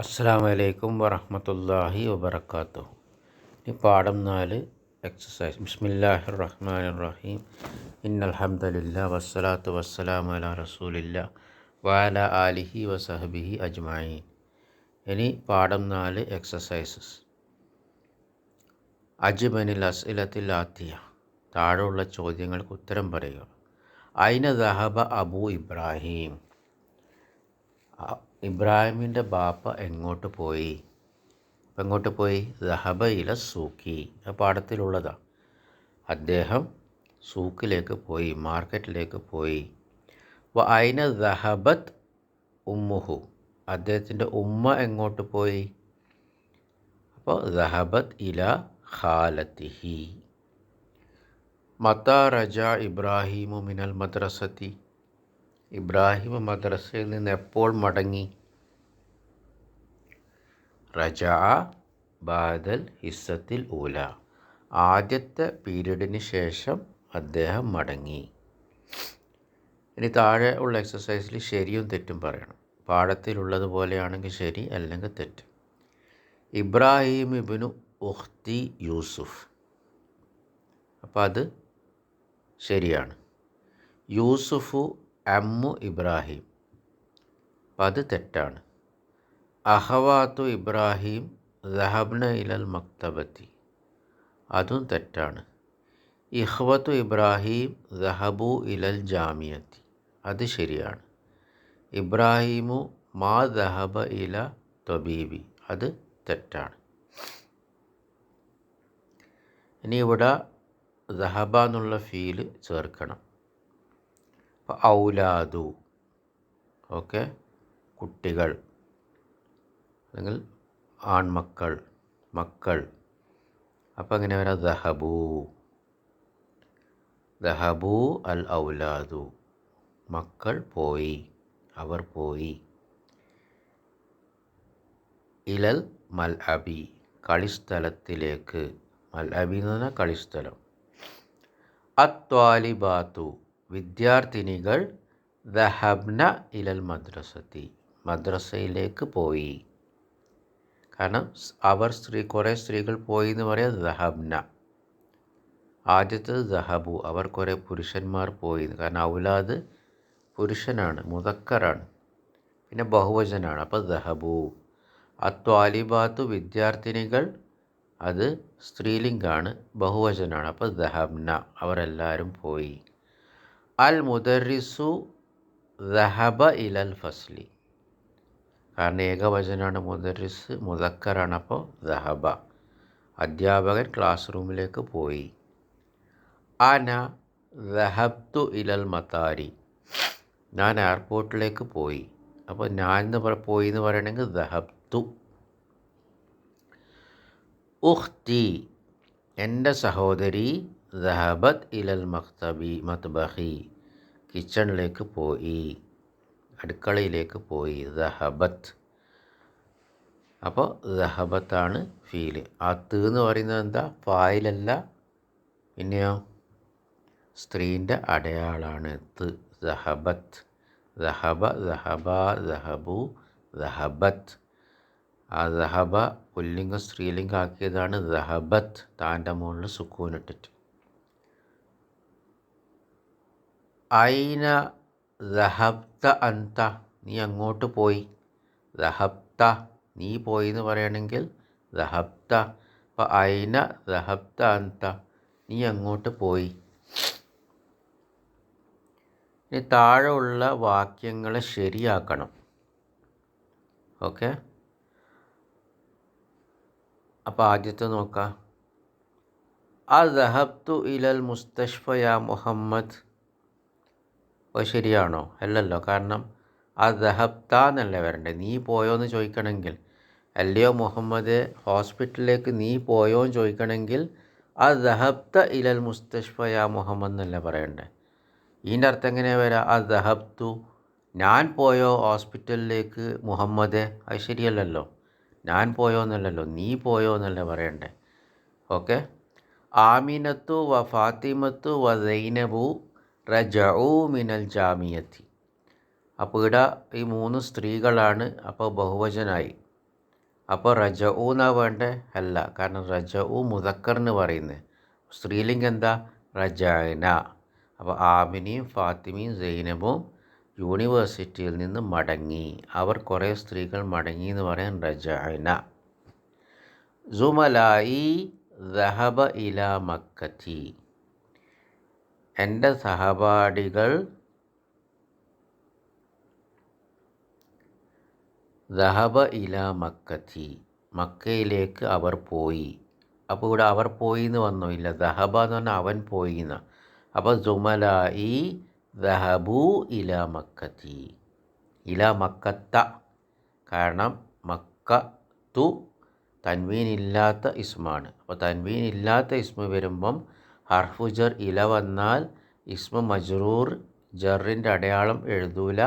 അസ്സാം വലൈക്കും വറഹമത്തല്ലാഹി വബർക്കാത്തു ഇനി പാഠം നാല് എക്സസൈസ് ബിസ്മില്ലാഹിർ റഹ്മാൻ റഹീം ഇന്നൽഹമ്മദില്ല വസ്സലാത്തു വസ്സലാം അല റസൂലില്ല വാല ആലിഹി വസഹബിഹി അജ്മായി ഇനി പാഠം നാല് എക്സസൈസസ് അജ്മനിൽ അസ്ഇലത്തിൽ ആത്തിയ. താഴെയുള്ള ചോദ്യങ്ങൾക്ക് ഉത്തരം പറയുക. ഐന ദഹബ അബു ഇബ്രാഹിം? ഇബ്രാഹിമിന്റെ ബാപ്പ എങ്ങോട്ട് പോയി? അപ്പം എങ്ങോട്ട് പോയി? ദഹബ ഇല സൂക്കി. ആ പാഠത്തിലുള്ളതാണ് അദ്ദേഹം സൂക്കിലേക്ക് പോയി മാർക്കറ്റിലേക്ക് പോയി. വ അയിന ദഹബത്ത് ഉമ്മുഹു. അദ്ദേഹത്തിന്റെ ഉമ്മ എങ്ങോട്ട് പോയി? അപ്പോൾ ദഹബത്ത് ഇല ഖാലത്തിഹി. മത്ത റജ ഇബ്രാഹിമു മിനൽ മദ്രസത്തി. ഇബ്രാഹിം മദ്രസയിൽ നിന്ന് എപ്പോൾ മടങ്ങി? റജ ബാദൽ ഹിസ്സത്തിൽ ഊല. ആദ്യത്തെ പീരീഡിന് ശേഷം അദ്ദേഹം മടങ്ങി. ഇനി താഴെ ഉള്ള എക്സസൈസിൽ ശരിയും തെറ്റും പറയണം. പാഠത്തിലുള്ളതുപോലെയാണെങ്കിൽ ശരി അല്ലെങ്കിൽ തെറ്റ്. ഇബ്രാഹിം ഇബിനു ഉഹ്തി യൂസുഫ്. അപ്പോൾ അത് ശരിയാണ്. യൂസുഫു അമ്മു ഇബ്രാഹിം. അപ്പം അത് തെറ്റാണ്. അഹവാത്തു ഇബ്രാഹിം ദഹബ്ന ഇലൽ മക്തബത്തി. അതും തെറ്റാണ്. ഇഹ്വത്തു ഇബ്രാഹിം ദഹബു ഇലൽ ജാമിയത്തി. അത് ശരിയാണ്. ഇബ്രാഹിമു മാ ദഹബ ഇല തൊബീബി. അത് തെറ്റാണ്. ഇനി ഇവിടെ ദഹബ എന്നുള്ള ഫീൽ ചേർക്കണം. ഔലാദു. ഓക്കെ? കുട്ടികൾ. അല്ലെങ്കിൽ ആൺമക്കൾ മക്കൾ. അപ്പം അങ്ങനെ വരാം? ദഹബു. ദഹബു അൽ ഔലാദു. മക്കൾ പോയി അവർ പോയി. ഇലൽ മൽ അബി കളിസ്ഥലത്തിലേക്ക്. മൽ അബി എന്ന് പറഞ്ഞാൽ കളിസ്ഥലം. അത്വാലിബാത്തു. വിദ്യാർത്ഥിനികൾ ദഹബ്ന ഇലൽ മദ്രസത്തി മദ്രസയിലേക്ക് പോയി. കാരണം അവർ സ്ത്രീ കുറേ സ്ത്രീകൾ പോയി എന്ന് പറയാം ദഹബ്ന. ആദ്യത്തേത് ദഹബു അവർ കുറേ പുരുഷന്മാർ പോയി കാരണം ഔലാദ് പുരുഷനാണ് മുതക്കറാണ് പിന്നെ ബഹുവചനാണ്. അപ്പോൾ ദഹബു. അത്വാലിബാത്തു വിദ്യാർത്ഥിനികൾ അത് സ്ത്രീലിംഗാണ് ബഹുവചനാണ്. അപ്പോൾ ദഹബ്ന അവരെല്ലാവരും പോയി. അൽ മുദറിസു ദഹബ ഇലൽ ഫസ്ലി. കാരണം ഏകവചനാണ് മുദറിസ് മുതക്കറാണ് അപ്പോൾ ദഹബ. അധ്യാപകൻ ക്ലാസ് റൂമിലേക്ക് പോയി. അന ദഹബ്തു ഇലൽ മതാരി. ഞാൻ എയർപോർട്ടിലേക്ക് പോയി. അപ്പോൾ ഞാൻ എന്ന് പോയി എന്ന് പറയണമെങ്കിൽ ദഹബ്തു. ഉഹ്തി എന്റെ സഹോദരി ദഹബത്ത് ഇലൽ മക്തബി മത്ബഹി. കിച്ചണിലേക്ക് പോയി. അടുക്കളയിലേക്ക് പോയി. ദഹബത്ത് അപ്പോൾ ദഹബത്താണ് ഫീൽ. ആ ത് എന്ന് പറയുന്നത് എന്താ? ഫായിലല്ല. പിന്നെയോ? സ്ത്രീന്റെ അടയാളാണ് ത്. ദഹബത്ത് ദഹബ ദഹബ ദഹബു ദഹബത്ത് ആ ദഹബ പുല്ലിംഗം സ്ത്രീലിംഗം ആക്കിയതാണ് ദഹബത്ത് താന്റെ മുകളിൽ സുക്കൂനിട്ടിട്ട് ഐന ദഹബ്ത അന്ത? നീ അങ്ങോട്ട് പോയി. ദഹബ്ത നീ പോയി എന്ന് പറയുകയാണെങ്കിൽ ദഹബ്ത. അപ്പോൾ ഐന ദഹബ്ത അന്ത നീ അങ്ങോട്ട് പോയി. ഇനി താഴെ ഉള്ള വാക്യങ്ങളെ ശരിയാക്കണം. ഓക്കെ? അപ്പോൾ ആദ്യത്തെ നോക്കാം. ആ ദഹബ്തു ഇലൽ മുസ്തഷ്ഫയാ മുഹമ്മദ്. അപ്പോൾ ശരിയാണോ? അല്ലല്ലോ. കാരണം ആ ദഹബ്ത എന്നല്ലേ വരണ്ടേ? നീ പോയോ എന്ന് ചോദിക്കണമെങ്കിൽ. അല്ലയോ മുഹമ്മദ് ഹോസ്പിറ്റലിലേക്ക് നീ പോയോ എന്ന് ചോദിക്കണമെങ്കിൽ ആ ദഹബ്ത ഇലൽ മുസ്തഷ്ഫ യാ മുഹമ്മദ് എന്നല്ലേ പറയണ്ടേ? ഇതിന്റെ അർത്ഥം എങ്ങനെ വരാം? ആ ദഹബ്തു. ഞാൻ പോയോ ഹോസ്പിറ്റലിലേക്ക് മുഹമ്മദ്? അത് ശരിയല്ലല്ലോ. ഞാൻ പോയോ എന്നല്ലല്ലോ. നീ പോയോ എന്നല്ലേ പറയണ്ടേ? ഓക്കെ. ആമിനത്തു വ ഫാത്തിമത്തു വ സൈനബു റജഊ മിനൽ ജാമിയത്തി. അപ്പോൾ ഈ മൂന്ന് സ്ത്രീകളാണ് അപ്പോൾ ബഹുവചനായി. അപ്പോൾ റജ എന്നാ വേണ്ടേ? അല്ല കാരണം റജ ഉ മുതക്കറിന് പറയുന്നത് സ്ത്രീലിംഗം എന്താ? റജായന. അപ്പോൾ ആമിനിയും ഫാത്തിമയും സൈനബും യൂണിവേഴ്സിറ്റിയിൽ നിന്ന് മടങ്ങി. അവർ കുറേ സ്ത്രീകൾ മടങ്ങി എന്ന് പറയാൻ റജായന. സുമലായി ദഹബ ഇല മക്കത്തി. എന്റെ സഹപാഠികൾ ദഹബ ഇല മക്കത്തി മക്കയിലേക്ക് അവർ പോയി. അപ്പോൾ ഇവിടെ അവർ പോയി എന്ന് വന്നോ ഇല്ല ദഹബ എന്ന് പറഞ്ഞാൽ അവൻ പോയി എന്ന അപ്പോൾ സുമലായി ദഹബു ഇല മക്കത്തി. ഇല മക്കത്ത. കാരണം മക്ക തു തൻവീനില്ലാത്ത ഇസ്മാണ്. അപ്പോൾ തൻവീനില്ലാത്ത ഇസ്മ വരുമ്പം ഹർഫുജർ ഇല വന്നാൽ ഇസ്മ മജ്റൂർ ജറിന്റെ അടയാളം എഴുതൂല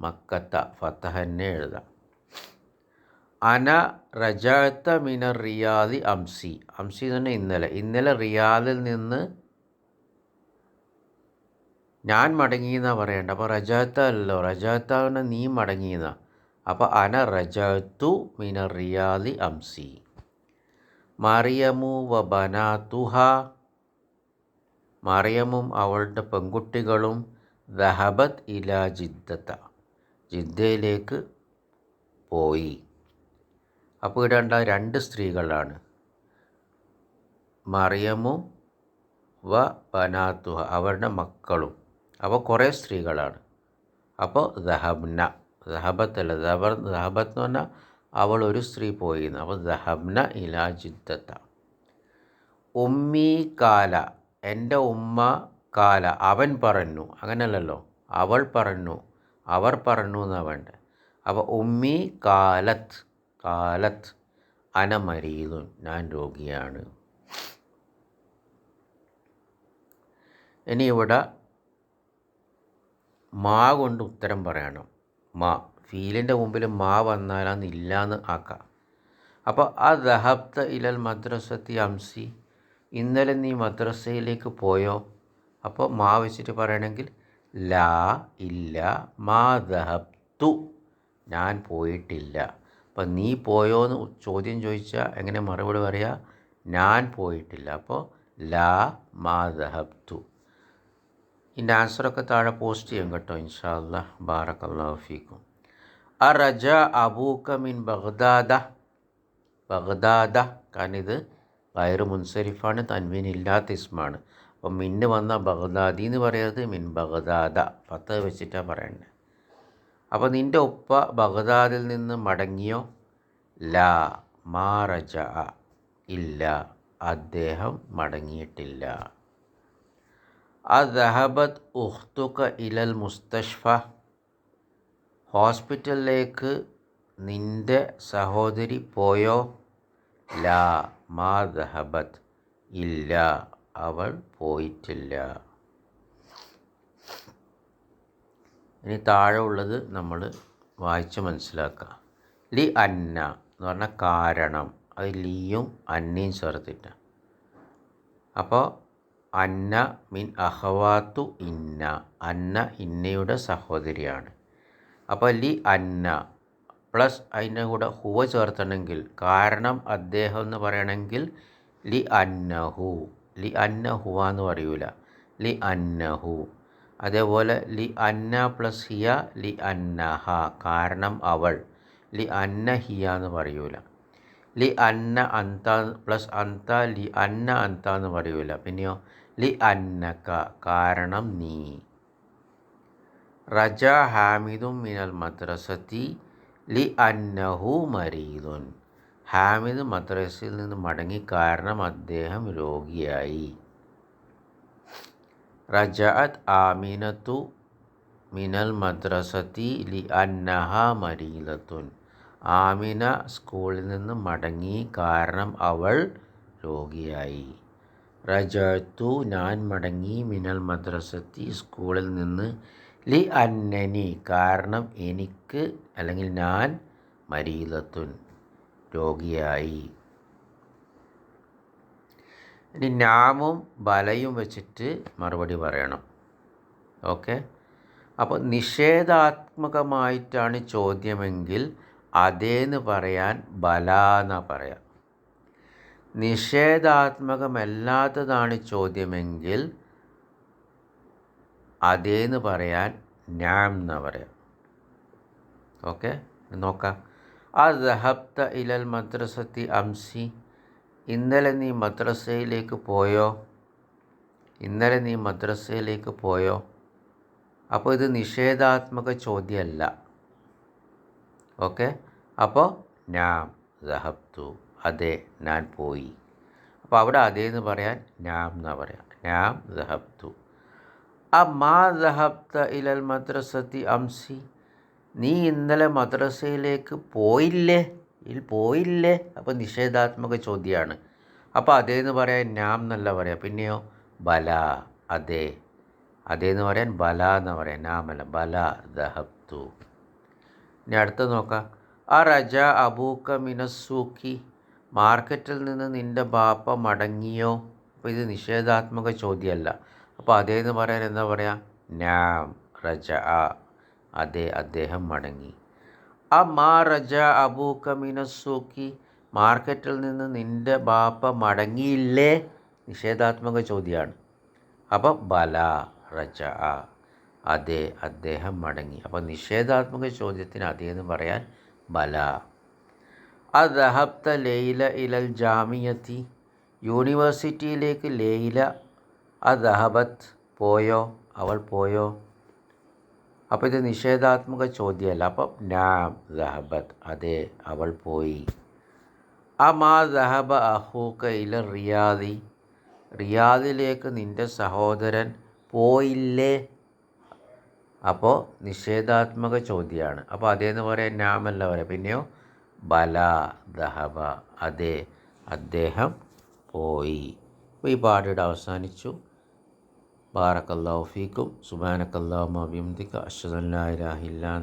മക്കത്ത ഫത്തഹന്നെ എഴുതാം. അന റജാത്ത മിന റിയാദി അംസി. അംസി തന്നെ ഇന്നലെ. ഇന്നലെ റിയാദിൽ നിന്ന് ഞാൻ മടങ്ങിയെന്നാണ് പറയേണ്ടത്? അപ്പോൾ റജാത്ത അല്ലല്ലോ. റജാത്ത നീ മടങ്ങിയെന്നാ അപ്പോൾ അന റജത്തു മിന റിയാദി അംസി. മറിയമു വ ബനാത്തുഹ. മറിയമും അവളുടെ പെൺകുട്ടികളും ദഹബത് ഇല ജിദ്ദത്ത ജിദ്ദയിലേക്ക് പോയി. അപ്പോൾ ഇടേണ്ട രണ്ട് സ്ത്രീകളാണ്. മറിയമും വ ബനാത്തുഹ അവരുടെ മക്കളും. അപ്പോൾ കുറേ സ്ത്രീകളാണ്. അപ്പോൾ ദഹബ്ന ദഹബത്തല്ല ദഹബ ദഹബത്ത് എന്ന് പറഞ്ഞാൽ അവൾ ഒരു സ്ത്രീ പോയി. അപ്പോൾ ദഹബ്ന ഇലാ ജിദ്ദത്ത. ഉമ്മീ കാല എന്റെ ഉമ്മ കാല അവൻ പറഞ്ഞു അങ്ങനല്ലല്ലോ. അവൾ പറഞ്ഞു അവർ പറഞ്ഞു എന്നാണ് വേണ്ടത് അപ്പോൾ ഉമ്മി കാലത്ത് കാലത്ത് അന മരീതു ഞാൻ രോഗിയാണ്. ഇനി ഇവിടെ മാ കൊണ്ട് ഉത്തരം പറയണം. മാ ഫീലിന്റെ മുമ്പിൽ മാ വന്നാലാന്ന് ഇല്ലാന്ന് ആക്കാം. അപ്പോൾ ആ ദഹബ്ത ഇലൽ മദ്രസത്തി അംസി ഇന്നലെ നീ മദ്രസയിലേക്ക് പോയോ? അപ്പോൾ മാ വെച്ചിട്ട് പറയണമെങ്കിൽ ലാ ഇല്ല മാ ദഹബ്തു ഞാൻ പോയിട്ടില്ല. അപ്പം നീ പോയോ എന്ന് ചോദ്യം ചോദിച്ചാൽ എങ്ങനെ മറുപടി പറയുക ഞാൻ പോയിട്ടില്ല. അപ്പോൾ ലാ മാ ദഹബ്തു. ഇതിന്റെ ആൻസറൊക്കെ താഴെ പോസ്റ്റ് ചെയ്യാം കേട്ടോ ഇൻഷാല്ല അല്ലാ ബാറക്കല്ലാഹു ഫീക്കും. അറജ അബൂക്ക മിൻ ബഗ്ദാദ. ബഗ്ദാദ കാരണം ഇത് വയറ് മുൻസരിഫാണ് തൻവീൻ ഇല്ലാത്ത ഇസ്മാണ്. അപ്പം മിന്ന് വന്ന ബഗ്ദാദി എന്ന് പറയുന്നത് മിൻ ബഗ്ദാദ. പത്ത് വെച്ചിട്ടാണ് പറയേണ്ടത് അപ്പോൾ നിന്റെ ഉപ്പ ബഗ്ദാദിൽ നിന്ന് മടങ്ങിയോ? ലാ മാറജ ഇല്ല അദ്ദേഹം മടങ്ങിയിട്ടില്ല. അദഹബത് ഉഹ്തുക ഇലൽ മുസ്തഷ്ഫ. ഹോസ്പിറ്റലിലേക്ക് നിന്റെ സഹോദരി പോയോ? ലാ മാ ദഹബത് ഇല്ല. അവൾ പോയിട്ടില്ല. ഇനി താഴെ ഉള്ളത് നമ്മൾ വായിച്ച് മനസ്സിലാക്കുക ലി അന്ന എന്ന് പറഞ്ഞാൽ കാരണം. അത് ലിയും അന്നയും ചേർത്തിട്ട. അപ്പോൾ അന്ന മിൻ അഹവാത്തു ഇന്ന. അന്ന ഇന്നയുടെ സഹോദരിയാണ്. അപ്പോൾ ലി അന്ന പ്ലസ് അതിന്റെ കൂടെ ഹുവ ചേർത്തണമെങ്കിൽ കാരണം അദ്ദേഹം എന്ന് പറയണമെങ്കിൽ ലി അന്നഹു. ലി അന്ന ഹുവ എന്ന് പറയൂല. ലി അന്നഹു. അതേപോലെ ലി അന്ന പ്ലസ് ഹിയ ലി അന്നഹ. കാരണം അവൾ. ലി അന്ന ഹിയ എന്ന് പറയൂല. ലി അന്ന അന്ത പ്ലസ് അന്ത ലി അന്ന അന്ത എന്ന് പറയൂല. പിന്നെയോ ലി അന്നക കാരണം നീ. റജ ഹാമിദും മിനൽ മദ്രസത്തി ലി അന്നഹു മരീദുൻ. ഹാമിദ് മദ്രസയിൽ നിന്ന് മടങ്ങി കാരണം അദ്ദേഹം രോഗിയായി. റജഅത് ആമിനത്തു മിനൽ മദ്രസത്തി ലി അന്നഹ മരീദത്തുൻ. ആമിന സ്കൂളിൽ നിന്ന് മടങ്ങി കാരണം അവൾ രോഗിയായി. റജത്തു ഞാൻ മടങ്ങി മിനൽ മദ്രസത്തി സ്കൂളിൽ നിന്ന് ലി അന്നനി. കാരണം എനിക്ക് അല്ലെങ്കിൽ ഞാൻ മരീലത്തുൻ രോഗിയായി. ഇനി നാമും ബലയും വെച്ചിട്ട് മറുപടി പറയണം. ഓക്കെ? അപ്പോൾ നിഷേധാത്മകമായിട്ടാണ് ചോദ്യമെങ്കിൽ അതേന്ന് പറയാൻ ബല എന്ന പറയാം. നിഷേധാത്മകമല്ലാത്തതാണ് ചോദ്യമെങ്കിൽ അതേന്ന് പറയാൻ നാം എന്ന് പറയാം. ഓക്കെ? നോക്കാം. ആ ദഹബ്ത ഇലൽ മദ്രസത്തി അംസി. ഇന്നലെ നീ മദ്രസയിലേക്ക് പോയോ? ഇന്നലെ നീ മദ്രസയിലേക്ക് പോയോ? അപ്പോൾ ഇത് നിഷേധാത്മക ചോദ്യമല്ല. ഓക്കെ? അപ്പോൾ നാം ദഹബ്തു. അതെ ഞാൻ പോയി. അപ്പോൾ അവിടെ അതേന്ന് പറയാൻ നാം എന്നാ പറയാം. നാം ദഹബ്തു. ആ മാ ദഹബ്ത ഇലൽ മദ്രസത്തി അംസി. നീ ഇന്നലെ മദ്രസയിലേക്ക് പോയില്ലേ? ഇൽ പോയില്ലേ? അപ്പോൾ നിഷേധാത്മക ചോദ്യമാണ് അപ്പോൾ അതേന്ന് പറയാൻ ഞാൻ എന്നല്ല പറയാം. പിന്നെയോ? ബല. അതെ. അതേന്ന് പറയാൻ ബല എന്ന് പറയാം. നാമല്ല. ബല ദഹബ്തു. ഇനി അടുത്ത നോക്കാം. ആ റജ അബൂക്ക മിനസൂക്കി മാർക്കറ്റിൽ നിന്ന് നിന്റെ ബാപ്പ മടങ്ങിയോ? അപ്പോൾ ഇത് നിഷേധാത്മക ചോദ്യമല്ല. അപ്പോൾ അതേന്ന് പറയാൻ എന്താ പറയുക നാം റജ അതെ അദ്ദേഹം മടങ്ങി. ആ മാ റജ അബൂക്ക മിനസൂക്കി മാർക്കറ്റിൽ നിന്ന് നിന്റെ ബാപ്പ മടങ്ങിയില്ലേ? നിഷേധാത്മക ചോദ്യമാണ് അപ്പം ബല റജ അതെ അദ്ദേഹം മടങ്ങി. അപ്പോൾ നിഷേധാത്മക ചോദ്യത്തിന് അതേ എന്ന് പറയാൻ ബല. അദഹബ്ത ലെയ്ല ഇലൽ ജാമിയത്തി യൂണിവേഴ്സിറ്റിയിലേക്ക് ലെയ്ല അദഹബത്ത് പോയോ? അവൾ പോയോ? അപ്പോൾ ഇത് നിഷേധാത്മക ചോദ്യമല്ല. അപ്പം നാം ദഹബത്ത് അതെ അവൾ പോയി. അമാ ദഹബ അഹൂക്ക ഇല റിയാദി. റിയാദിലേക്ക് നിന്റെ സഹോദരൻ പോയില്ലേ? അപ്പോൾ നിഷേധാത്മക ചോദ്യമാണ് അപ്പോൾ അതേന്ന് പറയാൻ നാമല്ല പറയാം. പിന്നെയോ ബല ദഹബ അതെ അദ്ദേഹം പോയി. അപ്പോൾ ഈ പാടിയുടെ അവസാനിച്ചു. ബാറക്കല്ലാഹു ഫീക്കും. സുബാനക്കല്ലാഹു മബിംദിക്ക അഷ്ഹദു അല്ലാ ഇലാഹ ഇല്ലാ